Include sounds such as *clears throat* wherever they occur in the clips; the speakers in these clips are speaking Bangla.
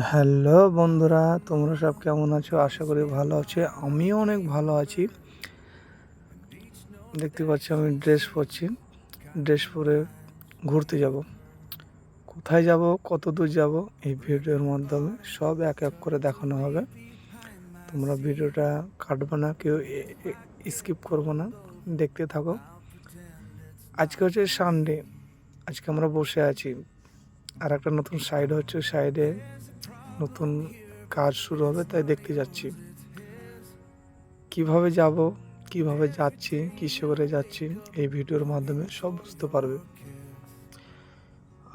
হ্যালো বন্ধুরা, তোমরা সব কেমন আছো? আশা করি ভালো আছো। আমিও অনেক ভালো আছি। দেখতে পাচ্ছি, আমি ড্রেস পরছি। ড্রেস পরে ঘুরতে যাব। কোথায় যাব কত দূর যাব, এই ভিডিওর মাধ্যমে সব এক এক করে দেখানো হবে। তোমরা ভিডিওটা কাটবে না, কেউ স্কিপ করব না। দেখতে থাকো। আজকে হচ্ছে সানডে। আজকে আমরা বসে আছি। আর একটা নতুন সাইড হচ্ছে সাইডে নতুন কাজ শুরু হবে, তাই দেখতে যাচ্ছি। কীভাবে যাব, কীভাবে যাচ্ছি, কিসে করে যাচ্ছি, এই ভিডিওর মাধ্যমে সব বুঝতে পারবে।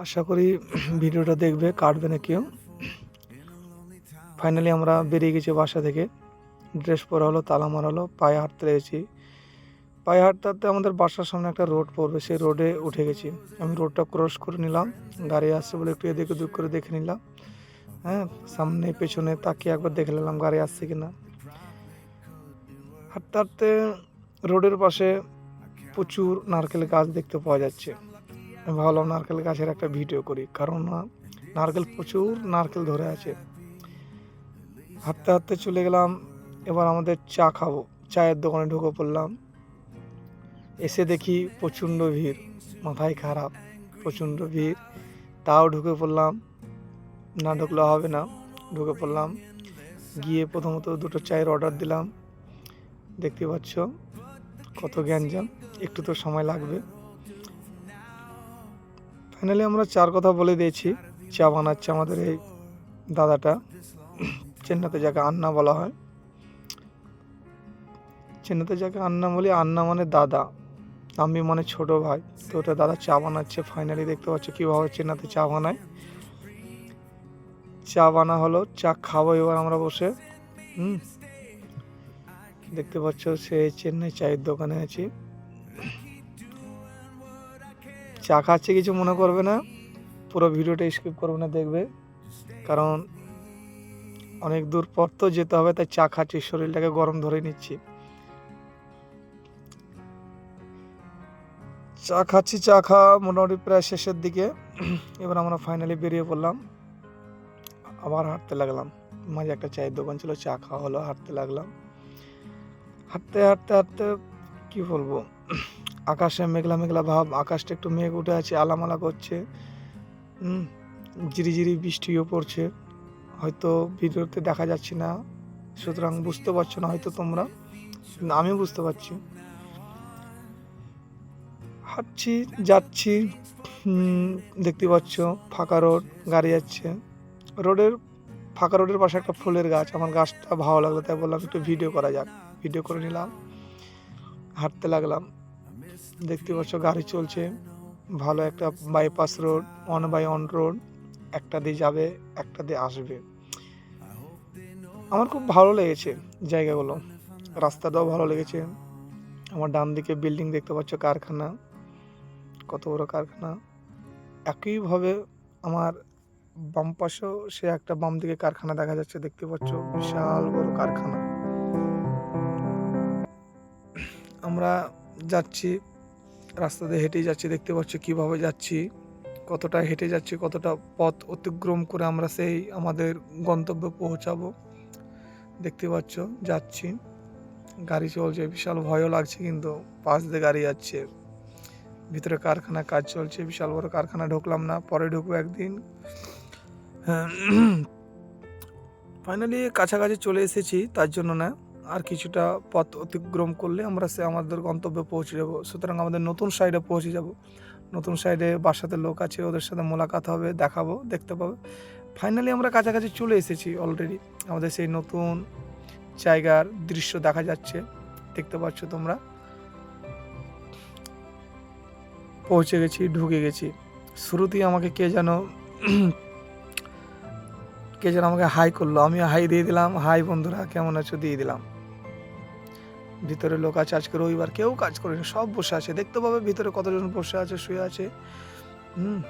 আশা করি ভিডিওটা দেখবে, কাটবে না কেউ। ফাইনালি আমরা বেরিয়ে গেছি বাসা থেকে। ড্রেস পরা হলো, তালা মারা হলো, পায়ে হাঁটতে লেগেছি। পায়ে হাঁটতে হাঁটতে আমাদের বাসার সামনে একটা রোড পড়বে, সেই রোডে উঠে গেছি। আমি রোডটা ক্রস করে নিলাম গাড়ি আসছে বলে একটু এদিকে দুঃখ করে দেখে নিলাম। হ্যাঁ সামনে, পেছনে তাকিয়ে একবার দেখে নিলাম গাড়ি আসছে কিনা। হাঁটতে হাঁটতে রোডের পাশে প্রচুর নারকেল গাছ দেখতে পাওয়া যাচ্ছে। ভাবলাম নারকেল গাছের একটা ভিডিও করি, কারণ নারকেল প্রচুর নারকেল ধরে আছে। হাঁটতে হাঁটতে চলে গেলাম, এবার আমাদের চা খাব। চায়ের দোকানে ঢুকে পড়লাম। এসে দেখি প্রচণ্ড ভিড়, মাথায় খারাপ, প্রচণ্ড ভিড়। তাও ঢুকে পড়লাম। না ঢুকলে হবে না। ঢুকে পড়লাম। গিয়ে প্রথমত দুটো চায়ের অর্ডার দিলাম। দেখতে পাচ্ছ কত গ্যাঞ্জাম। একটু তো সময় লাগবে। ফাইনালি আমরা চার কথা বলে দিয়েছি। চা বানাচ্ছে আমাদের এই দাদাটা। চেন্নাতে যাকে আন্না বলা হয়। চেন্নাতে যাকে আন্না বলি, আন্না মানে দাদা। আমি মানে ছোট ভাই। তো ওটা দাদা চা বানাচ্ছে। ফাইনালি দেখতে পাচ্ছ কীভাবে চেন্নাতে চা বানায়। চা বানা হলো, চা খাব এবার আমরা বসে। হুম? দেখতে পাচ্ছ সে চেন্নাই চায়ের দোকানে আছি। চা খাচ্ছে কিছু মনে করবে না, পুরো ভিডিওটা স্কিপ করবে না, দেখবে। কারণ অনেক দূর পর তো যেতে হবে, তাই চা খাচ্ছি, শরীরটাকে গরম ধরে নিচ্ছি। চা খাচ্ছি, চা খাওয়া মোটামুটি প্রায় শেষের দিকে। এবার আমরা ফাইনালি বেরিয়ে পড়লাম। আবার হাঁটতে লাগলাম। মাঝে একটা চায়ের দোকান ছিল, চা খাওয়া হলো, হাঁটতে লাগলাম। হাঁটতে হাঁটতে হাঁটতে কি বলব? আকাশে মেঘলা মেঘলা ভাব, আকাশটা একটু মেঘ উঠে আছে, আলামালা করছে। ঝিরিঝিরি বৃষ্টিও পড়ছে। হয়তো ভিডিওতে দেখা যাচ্ছে না, সুতরাং বুঝতে পারছ না হয়তো তোমরা। আমি বুঝতে পারছি। হাঁটছি, যাচ্ছি দেখতে পাচ্ছ, ফাঁকা রোড, গাড়ি যাচ্ছে। রোডের, ফাঁকা রোডের পাশে একটা ফুলের গাছ। আমার গাছটা ভালো লাগল, তাই বললাম একটু ভিডিও করা যাক। ভিডিও করে নিলাম, হাঁটতে লাগলাম। দেখতে পাচ্ছ গাড়ি চলছে, ভালো একটা bypass road on by on road একটা দিয়ে যাবে, একটা দিয়ে আসবে। আমার খুব ভালো লেগেছে জায়গাগুলো, রাস্তাটাও ভালো লেগেছে। আমার ডান দিকে বিল্ডিং দেখতে পাচ্ছ কারখানা, কত বড় কারখানা। একইভাবে আমার বাম পাশেও সে একটা বাম দিকে কারখানা দেখা যাচ্ছে, দেখতে পাচ্ছ? বিশাল বড় কারখানা। আমরা যাচ্ছি, রাস্তা দিয়ে হেঁটেই যাচ্ছি, দেখতে পাচ্ছ কীভাবে যাচ্ছি, কতটা হেঁটে যাচ্ছি, কতটা পথ অতিক্রম করে আমরা সেই আমাদের গন্তব্যে পৌঁছাবো। দেখতে পাচ্ছ, যাচ্ছি। গাড়ি চলছে, বিশাল ভয়ও লাগছে কিন্তু পাশ দিয়ে গাড়ি যাচ্ছে। ভিতরে কারখানা কাজ চলছে, বিশাল বড় কারখানা, ঢুকলাম না, পরে ঢুকবো একদিন। ফাইনালি *clears throat* কাছাকাছি চলে এসেছি, তার জন্য না, আর কিছুটা পথ অতিক্রম করলে আমরা সে আমাদের গন্তব্যে পৌঁছে যাব। সুতরাং আমাদের নতুন সাইডে পৌঁছে যাব। নতুন সাইডে বাসাতে লোক আছে, ওদের সাথে মোলাকাত হবে, দেখাবো, দেখতে পাবে। ফাইনালি আমরা কাছাকাছি চলে এসেছি অলরেডি আমাদের সেই নতুন জায়গার দৃশ্য দেখা যাচ্ছে, দেখতে পাচ্ছ তোমরা। পৌঁছে গেছি, ঢুকে গেছি। শুরুতেই আমাকে কে যেন *clears throat* কে যেন আমাকে হাই করল। আমি হাই দিয়ে দিলাম। হাই বন্ধুরা, কেমন আছো? দিয়ে দিলাম। ভিতরে লোক আছে আজকে রবিবার, কেউ কাজ করেনি, সব বসে আছে। দেখতে পাবে ভিতরে কতজন বসে আছে, শুয়ে আছে। হুম।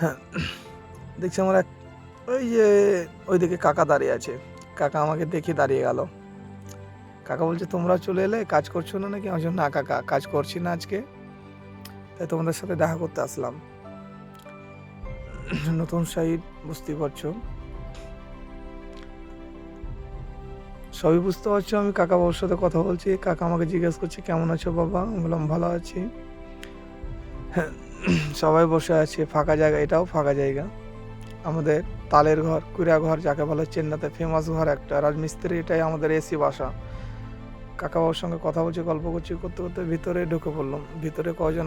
হ্যাঁ দেখছি আমরা ওই যে, ওইদিকে কাকা দাঁড়িয়ে আছে। কাকা আমাকে দেখে দাঁড়িয়ে গেল। কাকা বলছে, তোমরা চলে এলে কাজ করছ না নাকি? আমার না কাকা, কাজ করছি না আজকে। তাই তোমাদের সাথে দেখা করতে আসলাম। নতুন সাইড বুঝতেই পারছ। সবই বুঝতে পারছ, আমি কাকা বাবুর সাথে কথা বলছি। কাকা আমাকে জিজ্ঞেস করছে, কেমন আছো বাবা? আমি বললাম, ভালো আছি। সবাই বসে আছে, ফাঁকা জায়গা, এটাও ফাঁকা জায়গা। আমাদের তালের ঘর, কুড়া ঘর, যাকে বলে চেন্নাতে ফেমাস ঘর একটা। রাজমিস্ত্রি, এটাই আমাদের এসি বাসা। কাকা বাবুর সঙ্গে কথা বলছি, গল্প করছি, করতে করতে ভিতরে ঢুকে পড়লাম। ভিতরে কজন